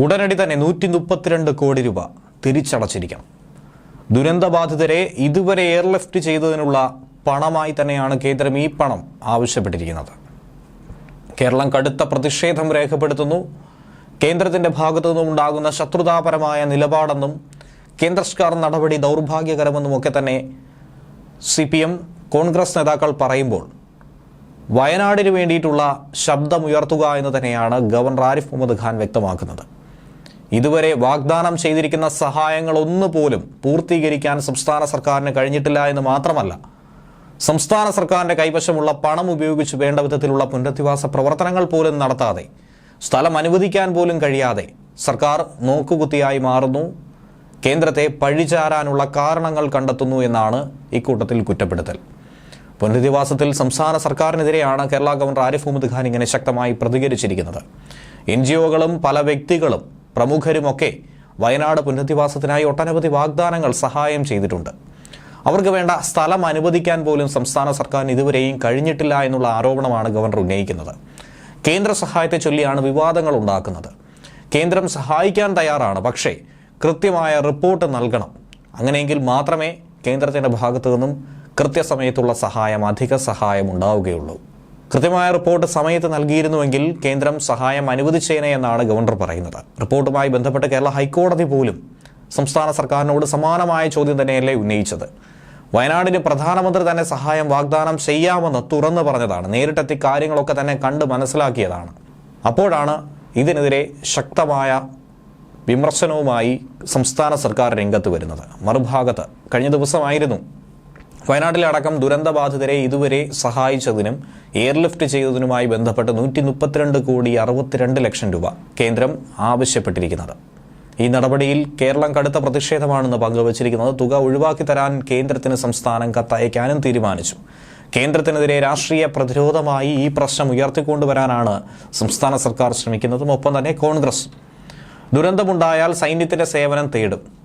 ഉടനടി തന്നെ നൂറ്റി മുപ്പത്തിരണ്ട് കോടി രൂപ തിരിച്ചടച്ചിരിക്കണം. ദുരന്തബാധിതരെ ഇതുവരെ എയർലിഫ്റ്റ് ചെയ്തതിനുള്ള പണമായി തന്നെയാണ് കേന്ദ്രം ഈ പണം ആവശ്യപ്പെട്ടിരിക്കുന്നത്. കേരളം കടുത്ത പ്രതിഷേധം രേഖപ്പെടുത്തുന്നു. കേന്ദ്രത്തിന്റെ ഭാഗത്തു നിന്നും ഉണ്ടാകുന്ന ശത്രുതാപരമായ നിലപാടെന്നും കേന്ദ്ര സർക്കാർ നടപടി ദൗർഭാഗ്യകരമെന്നും ഒക്കെ തന്നെ സി പി എം കോൺഗ്രസ് നേതാക്കൾ പറയുമ്പോൾ വയനാടിന് വേണ്ടിയിട്ടുള്ള ശബ്ദമുയർത്തുക എന്ന് തന്നെയാണ് ഗവർണർ ആരിഫ് മുഹമ്മദ് ഖാൻ വ്യക്തമാക്കുന്നത്. ഇതുവരെ വാഗ്ദാനം ചെയ്തിരിക്കുന്ന സഹായങ്ങൾ ഒന്നുപോലും പൂർത്തീകരിക്കാൻ സംസ്ഥാന സർക്കാരിന് കഴിഞ്ഞിട്ടില്ല എന്ന് മാത്രമല്ല സംസ്ഥാന സർക്കാരിന്റെ കൈവശമുള്ള പണം ഉപയോഗിച്ച് വേണ്ട വിധത്തിലുള്ള പുനരധിവാസ പ്രവർത്തനങ്ങൾ പോലും നടത്താതെ സ്ഥലം അനുവദിക്കാൻ പോലും കഴിയാതെ സർക്കാർ നോക്കുകുത്തിയായി മാറുന്നു കേന്ദ്രത്തെ പഴിചാരാനുള്ള കാരണങ്ങൾ കണ്ടെത്തുന്നു എന്നാണ് ഇക്കൂട്ടത്തിൽ കുറ്റപ്പെടുത്തൽ. പുനരധിവാസത്തിൽ സംസ്ഥാന സർക്കാരിനെതിരെയാണ് കേരള ഗവർണർ ആരിഫ് മുഹമ്മദ് ഖാൻ ഇങ്ങനെ ശക്തമായി പ്രതികരിച്ചിരിക്കുന്നത്. എൻ ജി ഒകളും പല വ്യക്തികളും പ്രമുഖരുമൊക്കെ വയനാട് പുനരധിവാസത്തിനായി ഒട്ടനവധി വാഗ്ദാനങ്ങൾ സഹായം ചെയ്തിട്ടുണ്ട്. അവർക്ക് വേണ്ട സ്ഥലം അനുവദിക്കാൻ പോലും സംസ്ഥാന സർക്കാരിന് ഇതുവരെയും കഴിഞ്ഞിട്ടില്ല എന്നുള്ള ആരോപണമാണ് ഗവർണർ ഉന്നയിക്കുന്നത്. കേന്ദ്ര സഹായത്തെ ചൊല്ലിയാണ് വിവാദങ്ങൾ ഉണ്ടാക്കുന്നത്. കേന്ദ്രം സഹായിക്കാൻ തയ്യാറാണ് പക്ഷേ കൃത്യമായ റിപ്പോർട്ട് നൽകണം. അങ്ങനെയെങ്കിൽ മാത്രമേ കേന്ദ്രത്തിന്റെ ഭാഗത്തു നിന്നും കൃത്യസമയത്തുള്ള സഹായം അധിക സഹായം ഉണ്ടാവുകയുള്ളൂ. കൃത്യമായ റിപ്പോർട്ട് സമയത്ത് നൽകിയിരുന്നുവെങ്കിൽ കേന്ദ്രം സഹായം അനുവദിച്ചേനെ എന്നാണ് ഗവർണർ പറയുന്നത്. റിപ്പോർട്ടുമായി ബന്ധപ്പെട്ട് കേരള ഹൈക്കോടതി പോലും സംസ്ഥാന സർക്കാരിനോട് സമാനമായ ചോദ്യം തന്നെയല്ലേ ഉന്നയിച്ചത്. വയനാടിന് പ്രധാനമന്ത്രി തന്നെ സഹായം വാഗ്ദാനം ചെയ്യാമെന്ന് തുറന്നു പറഞ്ഞതാണ്. നേരിട്ടെത്തി കാര്യങ്ങളൊക്കെ തന്നെ കണ്ട് മനസ്സിലാക്കിയതാണ്. അപ്പോഴാണ് ഇതിനെതിരെ ശക്തമായ വിമർശനവുമായി സംസ്ഥാന സർക്കാർ രംഗത്ത് വരുന്നത്. മറുഭാഗത്ത് കഴിഞ്ഞ ദിവസമായിരുന്നു വയനാട്ടിലെ അടക്കം ദുരന്തബാധിതരെ ഇതുവരെ സഹായിച്ചതിനും എയർലിഫ്റ്റ് ചെയ്തതിനുമായി ബന്ധപ്പെട്ട് നൂറ്റി മുപ്പത്തിരണ്ട് കോടി അറുപത്തിരണ്ട് ലക്ഷം രൂപ കേന്ദ്രം ആവശ്യപ്പെട്ടിരിക്കുന്നത്. ഈ നടപടിയിൽ കേരളം കടുത്ത പ്രതിഷേധമാണെന്ന് പങ്കുവച്ചിരിക്കുന്നത് തുക ഒഴിവാക്കി തരാൻ കേന്ദ്രത്തിന് സംസ്ഥാനം കത്തയക്കാനും തീരുമാനിച്ചു. കേന്ദ്രത്തിനെതിരെ രാഷ്ട്രീയ പ്രതിരോധമായി ഈ പ്രശ്നം ഉയർത്തിക്കൊണ്ടുവരാനാണ് സംസ്ഥാന സർക്കാർ ശ്രമിക്കുന്നതും. ഒപ്പം തന്നെ കോൺഗ്രസ്. ദുരന്തമുണ്ടായാൽ സൈന്യത്തിന്റെ സേവനം തേടും.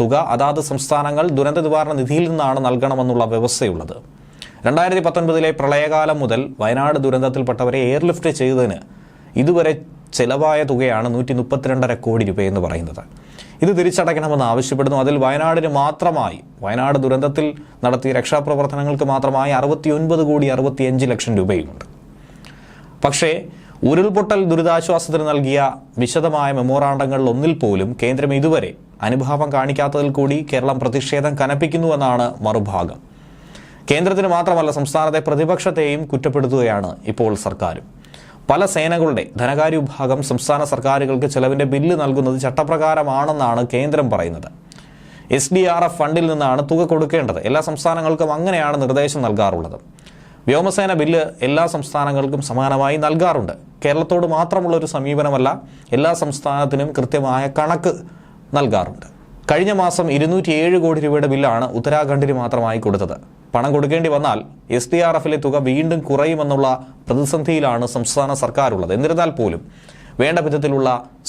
തുക അതാത് സംസ്ഥാനങ്ങൾ ദുരന്ത നിവാരണ നിധിയിൽ നിന്നാണ് നൽകണമെന്നുള്ള വ്യവസ്ഥയുള്ളത്. രണ്ടായിരത്തി പത്തൊൻപതിലെ പ്രളയകാലം മുതൽ വയനാട് ദുരന്തത്തിൽപ്പെട്ടവരെ എയർലിഫ്റ്റ് ചെയ്തതിന് ഇതുവരെ ചെലവായ തുകയാണ് നൂറ്റി മുപ്പത്തിരണ്ടര കോടി രൂപയെന്ന് പറയുന്നത്. ഇത് തിരിച്ചടയ്ക്കണമെന്ന് ആവശ്യപ്പെടുന്നു. അതിൽ വയനാടിന് മാത്രമായി വയനാട് ദുരന്തത്തിൽ നടത്തിയ രക്ഷാപ്രവർത്തനങ്ങൾക്ക് മാത്രമായി അറുപത്തിയൊൻപത് കോടി അറുപത്തിയഞ്ച് ലക്ഷം രൂപയുമുണ്ട്. പക്ഷേ ഉരുൾപൊട്ടൽ ദുരിതാശ്വാസത്തിന് നൽകിയ വിശദമായ മെമ്മോറാണ്ടങ്ങളിൽ ഒന്നിൽ പോലും കേന്ദ്രം ഇതുവരെ അനുഭാവം കാണിക്കാത്തതിൽ കൂടി കേരളം പ്രതിഷേധം കനപ്പിക്കുന്നുവെന്നാണ് മറുഭാഗം. കേന്ദ്രത്തിന് മാത്രമല്ല സംസ്ഥാനത്തെ പ്രതിപക്ഷത്തെയും കുറ്റപ്പെടുത്തുകയാണ് ഇപ്പോൾ സർക്കാരും. പല സേനകളുടെ ധനകാര്യ വിഭാഗം സംസ്ഥാന സർക്കാരുകൾക്ക് ചെലവിന്റെ ബില്ല് നൽകുന്നത് ചട്ടപ്രകാരമാണെന്നാണ് കേന്ദ്രം പറയുന്നത്. എസ് ഡി ആർ എഫ് ഫണ്ടിൽ നിന്നാണ് തുക കൊടുക്കേണ്ടത്. എല്ലാ സംസ്ഥാനങ്ങൾക്കും അങ്ങനെയാണ് നിർദ്ദേശം നൽകാറുള്ളത്. വ്യോമസേന ബില്ല് എല്ലാ സംസ്ഥാനങ്ങൾക്കും സമാനമായി നൽകാറുണ്ട്. കേരളത്തോട് മാത്രമുള്ള ഒരു സമീപനമല്ല എല്ലാ സംസ്ഥാനത്തിനും കൃത്യമായ കണക്ക് നൽകാറുണ്ട്. കഴിഞ്ഞ മാസം ഇരുന്നൂറ്റി ഏഴ് കോടി രൂപയുടെ ബില്ലാണ് ഉത്തരാഖണ്ഡിന് മാത്രമായി കൊടുത്തത്. പണം കൊടുക്കേണ്ടി വന്നാൽ എസ് ഡി ആർ എഫിലെ തുക വീണ്ടും കുറയുമെന്നുള്ള പ്രതിസന്ധിയിലാണ് സംസ്ഥാന സർക്കാരുള്ളത്. എന്നിരുന്നാൽ പോലും വേണ്ട വിധത്തിലുള്ള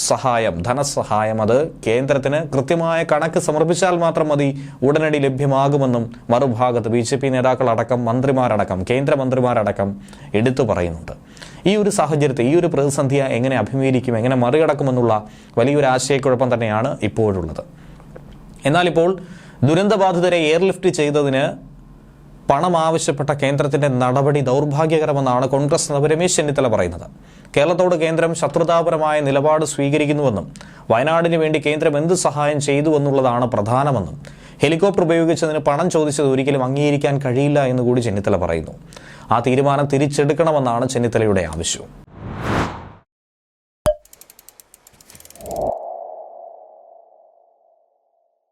സഹായം ധനസഹായം അത് കേന്ദ്രത്തിന് കൃത്യമായ കണക്ക് സമർപ്പിച്ചാൽ മാത്രം മതി ഉടനടി ലഭ്യമാകുമെന്നും മറുഭാഗത്ത് ബി ജെ പി നേതാക്കളടക്കം മന്ത്രിമാരടക്കം കേന്ദ്രമന്ത്രിമാരടക്കം എടുത്തു പറയുന്നുണ്ട്. ഈ ഒരു സാഹചര്യത്തെ ഈ ഒരു പ്രതിസന്ധിയെ എങ്ങനെ അഭിമുഖീകരിക്കും എങ്ങനെ മറികടക്കുമെന്നുള്ള വലിയൊരു ആശയക്കുഴപ്പം തന്നെയാണ് ഇപ്പോഴുള്ളത്. എന്നാൽ ഇപ്പോൾ ദുരന്തബാധിതരെ എയർലിഫ്റ്റ് ചെയ്തതിന് പണം ആവശ്യപ്പെട്ട കേന്ദ്രത്തിന്റെ നടപടി ദൗർഭാഗ്യകരമെന്നാണ് കോൺഗ്രസ് നേതാവ് രമേശ് ചെന്നിത്തല പറയുന്നത്. കേരളത്തോട് കേന്ദ്രം ശത്രുതാപരമായ നിലപാട് സ്വീകരിക്കുന്നുവെന്നും വയനാടിന് വേണ്ടി കേന്ദ്രം എന്ത് സഹായം ചെയ്തു എന്നുള്ളതാണ് പ്രധാനമെന്നും ഹെലികോപ്റ്റർ ഉപയോഗിച്ചതിന് പണം ചോദിച്ചത് ഒരിക്കലും അംഗീകരിക്കാൻ കഴിയില്ല എന്ന് കൂടി ചെന്നിത്തല പറയുന്നു. ആ തീരുമാനം തിരിച്ചെടുക്കണമെന്നാണ് ചെന്നിത്തലയുടെ ആവശ്യം.